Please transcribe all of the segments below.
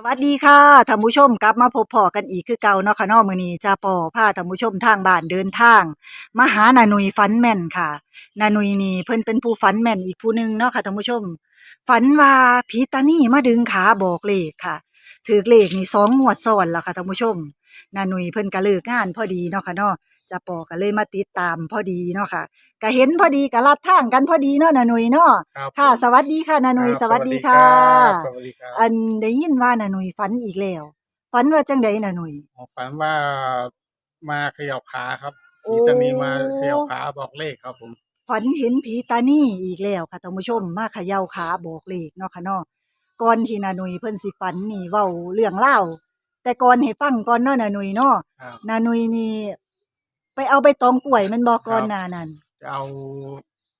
สวัสดีค่ะท่านผู้ชมกลับมาพบพอกันอีกคือเก่าเนาะค่ะนาะมื้อนี้จ้าปอพาท่านผู้ชมทางบ้านเดินทางมาหานาหนุยฝันแม่นค่ะนาหนุยนี่เพิ่นเป็นผู้ฝันแม่นอีกผู้หนึ่งเนาะค่ะท่านผู้ชม ฝันว่าผีตานี่มาดึงขาบอกเลขค่ะ ถือเลขนี่สองงวดซ้อนแล้วค่ะท่านผู้ชมนาหนุยเพิ่นก็เลิกงานพอดีเนาะค่ะนาะ จ้าปอก็เลยมาติดตามพอดีเนาะค่ะก็เห็นพอดีก็ลัดทางกันพอดีเนาะนาหนุยเนาะครับค่ะ สวัสดีค่ะนาหนุยครับสวัสดีค่ะสวัสดีครับอันได้ยินว่านาหนุยฝันอีกแล้วฝันว่าจังใดนาหนุย ผมฝันว่ามาเขย่าขาครับโอ้ผีจะมีมาเขย่าขาบอกเลขครับผม ฝันเห็นผีตานี่อีกแล้วค่ะท่านผู้ชมมาเขย่าขาบอกเลขเนาะค่ะเนาะก่อนที่นาหนุยเพิ่นสิฝันนี่เว้าเรื่องเล่าวแต่ก่อนให้ฟังก่อนเนาะนาหนุยเนาะครับ นาหนุยนี่ ไปเอาใบตองกล้วยแมันบอกก่อนครับหนานั้น จะเอา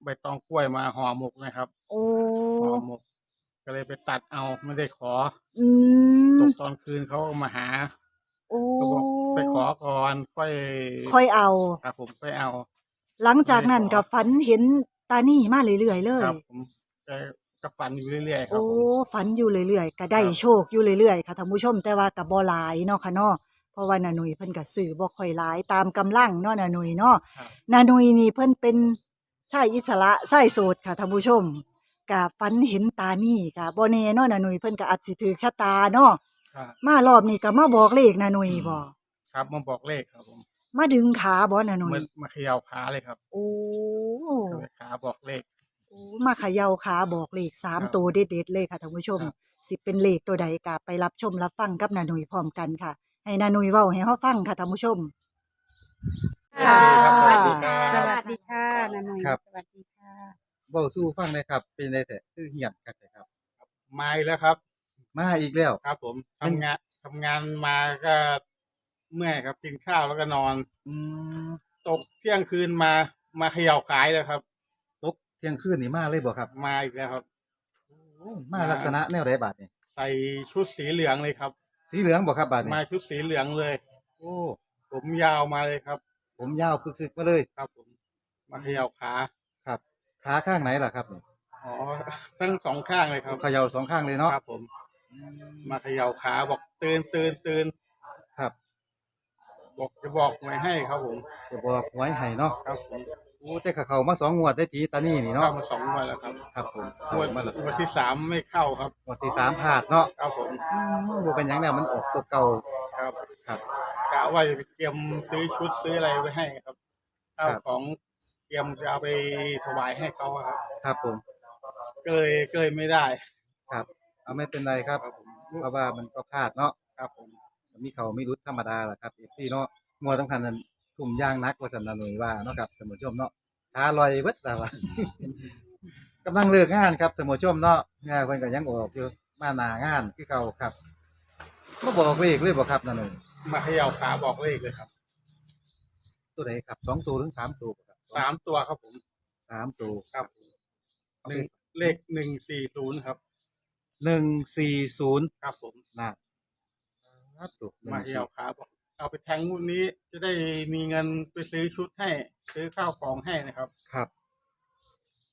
ใบตองกล้วยมาห่อหมกนะครับ โอ้ ห่อหมก ก็เลยไปตัดเอาไม่ได้ขออืตมกตอนคืนเขามาหาโอ้เขาบอกไปขอก่อนค่อยค่อยเอา ครับผมค่อยเอา หลังจากนั้นไม่ได้ขอก็ฝันเห็นตานี่มาเรื่อยๆเลย ครับผมแต่ก็ฝันอยู่เรื่อยๆครัโอ้บผม ฝันอยู่เรื่อยๆก็ได้ครับ โชคอยู่เรื่อยๆค่ะท่านผู้ชมแต่ว่าก็บ่หลายเนาะค่ะเนาะเพ ราะว่านาหนุยเพิ่นก็ซื้อบ่ค่อยหลายตามกำลังเนาะนาหนุยเนาะครับ นาหนุยนี่เพิ่นเป็นชายอิสระชายโสดค่ะท่านผู้ชมก็ฝันเห็นตานี่ก็บ่แน่เนาะนาหนุยเพิ่นก็อาจสิถูกชะตาเนาะครับมารอบนี้ก็มาบอกเลขนาหนุยบ่ครับมาบอกเลขครับผมมาดึงขาบ่นาหนุมายมาเขย่าขาเลยครับโอ้ก็เลยขาบอกเลข โอ้มาเขย่าขาบอกเลขสามครับตัวเด็ดๆเลยค่ะท่านผู้ชม ครับ สิเป็นเลขตัวใดก็ไปรับชมรับฟังกับนาหนุยพร้อมกันค่ะ ให้นาหนุยเว้าให้เฮาฟังค่ะท่านผู้ชมสวัสดีครับสวัสดีค่ะนาหนุ่ยครับ สวัสดีค่ะเบ้าสู้ฟังเลยครับ เป็นได้แต่คือเหียนกันแต่ครับมาอีกแล้วครับ มาอีกแล้ว ครับ ผมทำงานทำงานมาก็เมื่อยครับกินข้าวแล้วก็นอน อืมตกเที่ยงคืนมามาเขย่าขายเลยครับ ตกเที่ยงคืนนี่มาเลยบ่ครับมาอีกแล้วครับมาลักษณะแนวใดบาดนี่ใส่ชุดสีเหลืองเลยครับ สีเหลืองบ่ครับบาดนี่มาชุดสีเหลืองเลย โอ้ผมยาวมาเลยครับ ผมยาวพึกๆมาเลยครับผม มาเขย่าขาครับขาข้างไหนล่ะครับนี่อ๋อทั้งสองข้างเลยครับเขย่าสองข้างเลยเนาะครับ ผม มาเขย่าขาบอกตื่นตื่นตื่นครับ บอกจะบอกหวยให้ครับผม จะบอกไว้ให้เนาะครับผม โอ้แต่ก็เข้ามาสองงวดได้ผีตานี่นี่เข้าเนาะมาสองวันแล้วครับครับผมงเข้าวดมาแล้วงวดที่สามไม่เข้าครับงวดที่สามพลาดเนาะครับผมอืมบ่เป็นหยังแล้วมันออกตัวเก่าครับครับกะว่าจะไปเตรียมซื้อชุดซื้ออะไรไว้ให้ครับข้าวครับของเตรียมจะเอาไปถวายให้เขาอะครับ ครับผมก็เลยก็เลยไม่ได้ ครับ เอาไม่เป็นไรครับครับผมเพราะว่ามันก็พลาดเนาะครับผมมีเขาไม่รู้ธรรมดาแหละครับเอฟซีเนาะงัวต้องการนั้ นทุ่มย่างนักว่าสันนาหน่วยว่าเนาะครับท่านผู้ชมเนาะขาลอยเบิดแต่ว่ากำลังเลิกงานครับท่านผู้ชมเนาะงานเพิ่นก็ยังออกอยู่มาหน้างานคือเก่าครับก็บอกเลขเลยบ่ครับนาหน่วยมาเขย่าขาบอกเลขเลยครับ ตัวไหนครับสองตัวถึงสามตัวบ่ครับสามตัวครับผมสามตัวครับหนึ่งเลขหนึ่งสี่ศูนย์ครับ หนึ่งสี่ศูนย์ครับผมนะ ครับตัวมาเขย่าขาบอก เอาไปแทงงวดนี้ จะได้มีเงินไปซื้อชุดให้ ซื้อข้าวของให้นะครับครับ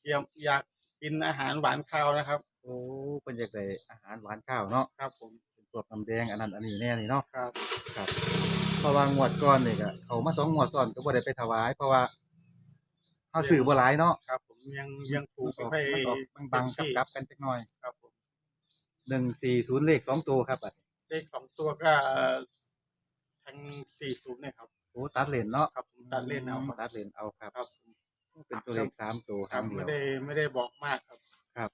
เตรียมอยากกินอาหารหวานข้าวนะครับ โอ้เพิ่นอยากได้อาหารหวานข้าวเนาะครับ ผมเป็นตัวน้ำแดงอันนั้นอันนี้แน่นี่เนาะครับ ครับเพราะว่างวดก่อนนี่ก็เขามาสองงวดซ้อนก็บ่ได้ไปถวาย เพราะว่าเฮาซื้อบ่หลายเนาะครับ ผมยังยังถูกมันไม่ออกค่อยมันออกบางๆกับกลับกันจักหน่อยครับผม140เลขสองตัวครับบัดเลขสองตัวก็ ทั้งสี่ศูนย์เนี่ยครับโอ้ตัดเลนเนาะครับผมตัดเล่นเอาตัดเลนเอาครับ ครับผมเป็นตัวเลขสามตัวครับคำเดีไม่ยวได้ไม่ได้บอกมากครับครับ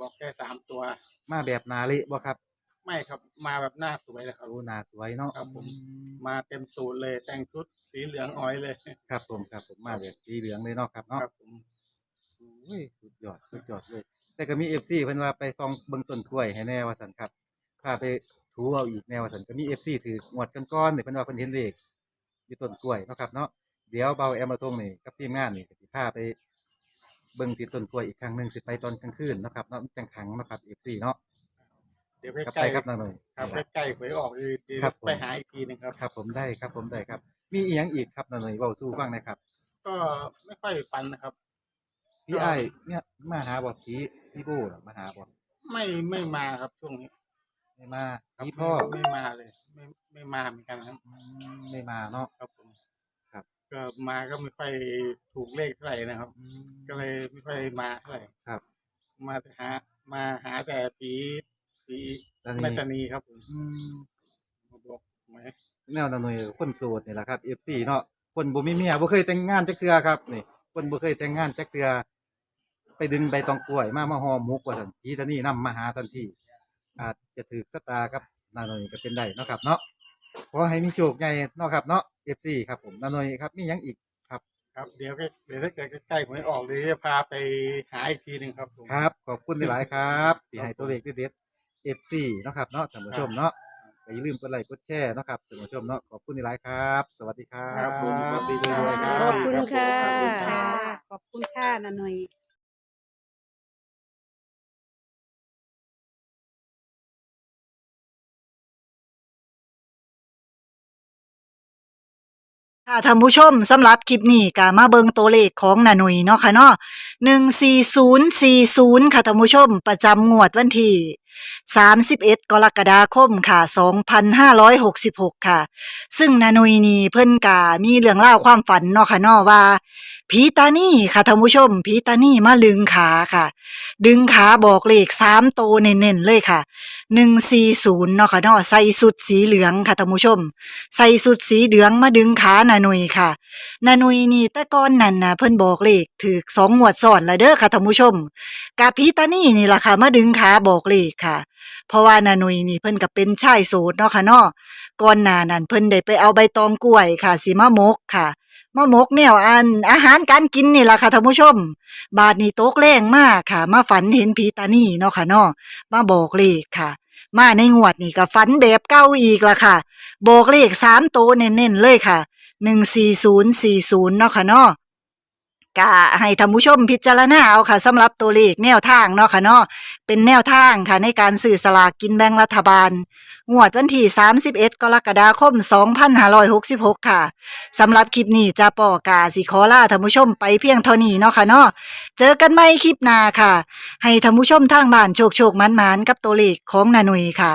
บอกแค่สามตัว มาแบบนาเละบ่ครับไม่ครับมาแบบหน้าสวยเลยครับ โอ้หน้าสวยเนาะครับผม มาเต็มสูตรเลยแต่งชุดสีเหลืองอ้อยเลย ครับผมครับผมมาแบบสีเหลืองเลยเนาะครับเนาะครับผมโอ้ยสุดยอดสุดยอดเลย แต่ก็มี FC เพิ่นว่าไปส่องเบิ่งต้นกล้วยให้แน่ว่าซั่นครับพาไป ถูเอาอีกแน่ว่าซั่นก็มี FC ถืองวดก่อนๆนี่เพิ่นว่าเพิ่นเห็นเลขอยู่ต้นกล้วยเนาะครับเนาะเดี๋ยวเบาแอมมาทงนี่กับทีมงานนี่ก็สิพาไปเบิ่งที่ต้นกล้วยอีกครั้งหนึงสิไปตอนกลางคืนเนาะครับเนาะมันจังขังเนาะครับ FC เนาะเดี๋ยวครับใกล้ไปๆครับน้าหน่อย ครับใกล้ๆหวยออกดีดีครับผม ไปหาอีกทีหนึงครับ ครับผมได้ครับผมได้ครับ มีอีหยังอีกครับน้าหน่อยเว้าสู่ฟังหนะครับก็ไม่ค่อยฟันนะครับ พี่ไอ้ายเนี่ยมาหาบ่ผีพี่บู้เหรอมาหาบ่ไม่ไม่มาครับช่วงนี้ ไม่มาครับพี่พ่อไม่ไม่มาเลย ไม่ไม่มาเหมือนกันครับอืมไม่มาเนาะ ครับผมครับ ก็มาก็ไม่ค่อยถูกเลขเท่าไหร่นะครับอืมก็เลยไม่ค่อยมาเท่าไหร่ครับ มาหา มาหาแต่ผีผีตอนแม่นี้ตานีครับผมอืมมาบอกไหมแนวนาหน่วยคนโสดนี่แหละครับ FC เนาะคนบ่มีเมียบ่เคยแต่งงานจักเทื่อครับนี่คนบ่เคยแต่งงานจักเทื่อไปดึงใบตองกล้วยมามาห่อหมกว่าซั่นผีตานี่นำมาหาทันที อาจจะถือสตากับนาหน่วยก็เป็นได้เนาะครับ เนาะขอให้มีโชคใหญ่เนาะครับเนาะ FC ครับผมนาหน่วยครับมีหยังอีกครับครับเดี๋ยวก็เดี๋ยวถ้าเกิดใกล้ๆหวยออกเดี๋ยวจะพาไปหาอีกทีหนึ่งครับผมครับ ขอบคุณหลายๆครับที่ให้ตัวเลขเด็ดๆ FC เนาะครับเนาะท่านผู้ชมเนาะก็อย่าลืมกดไลค์กดแชร์เนาะครับท่านผู้ชมเนาะขอบคุณหลายๆครับ สวัสดีครับ ครับผมสวัสดีครรับวยๆครัขอบคุณค่ะขอบคุณครับค่ะ ขอบคุณค่ะนาหน่อย ค่ะท่านผู้ชมสำหรับคลิปนี้ก็มาเบิงตัวเลขของนาหนุยเนาะค่ะเนาะ14040ค่ะท่านผู้ชม ประจำงวดวันที่ 31 กรกฎาคมค่ะ 2566 ค่ะ ซึ่งนานุยนี่เพิ่นก็มีเรื่องเล่าความฝันเนาะค่ะเนาะว่าผีตานี่ค่ะท่านผู้ชมผีตานี่มาลึงขาค่ะ ดึงขาบอกเลข3โตเน้นๆเลยค่ะ 140 เนาะค่ะเนาะใส่สุดสีเหลืองค่ะท่านผู้ชม ใส่สุดสีเหลืองมาดึงขานานุยค่ะ นานุยนี่แต่ก่อนนั่นน่ะเพิ่นบอกเลขถูกสองงวดซ้อนแล้วเด้อค่ะท่านผู้ชมกาพีตานี่นี่ล่ะค่ะมาดึงขาบอกเลขค่ะ เพราะว่านาหนุยนี่เพิ่นก็เป็นชายโสดเนาะค่ะเนาะก่อนหน้านั้นเพิ่นได้ไปเอาใบตองกล้วยค่ะสิมามกค่ะมามกแนวอันอาหารการกินนี่ล่ะค่ะท่านผู้ชม บาดนี้ตกแรงมากค่ะ มาฝันเห็นผีตานี่เนาะค่ะเนาะมาบอกเลขค่ะ มาในงวดนี่ก็ฝันแบบเก่าอีกล่ะค่ะ บอกเลขสามตัวเน้นๆเลยค่ะหนึ่งสี่ศูนย์สี่ศูนย์เนาะค่ะเนาะ ก็ให้ท่านผู้ชมพิจารณาเอาค่ะสำหรับตัวเลขแนวทางเนาะค่ะเนาะเป็นแนวทางค่ะในการสื่อสลากกินแบ่งรัฐบาล งวดวันที่ 31 กรกฎาคม 2566 ค่ะ สำหรับคลิปนี้จะปอกาสิขอลาท่านผู้ชมไปเพียงเท่านี้เนาะค่ะเนาะ เจอกันใหม่คลิปหน้าค่ะ ให้ท่านผู้ชมทางบ้านโชคโชคมันมันกับตัวเลขของนาหนุยค่ะ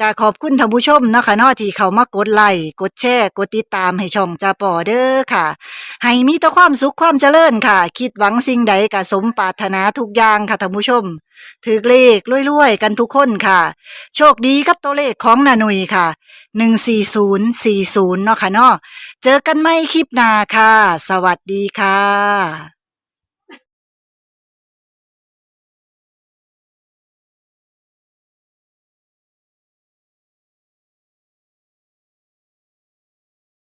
ก็ขอบคุณท่านผู้ชมเนาะค่ะเนาะที่เข้ามากดไลค์กดแชร์กดติดตามให้ช่องจาปอเด้อค่ะ ให้มีแต่ความสุขความเจริญค่ะ คิดหวังสิ่งใดก็สมปรารถนาทุกอย่างค่ะท่านผู้ชม ถือเลขรวยๆกันทุกคนค่ะ โชคดีกับตัวเลขของนาหนุยค่ะ 14040เนาะค่ะเนาะเจอกันไม่คลิปหน้าค่ะ สวัสดีค่ะ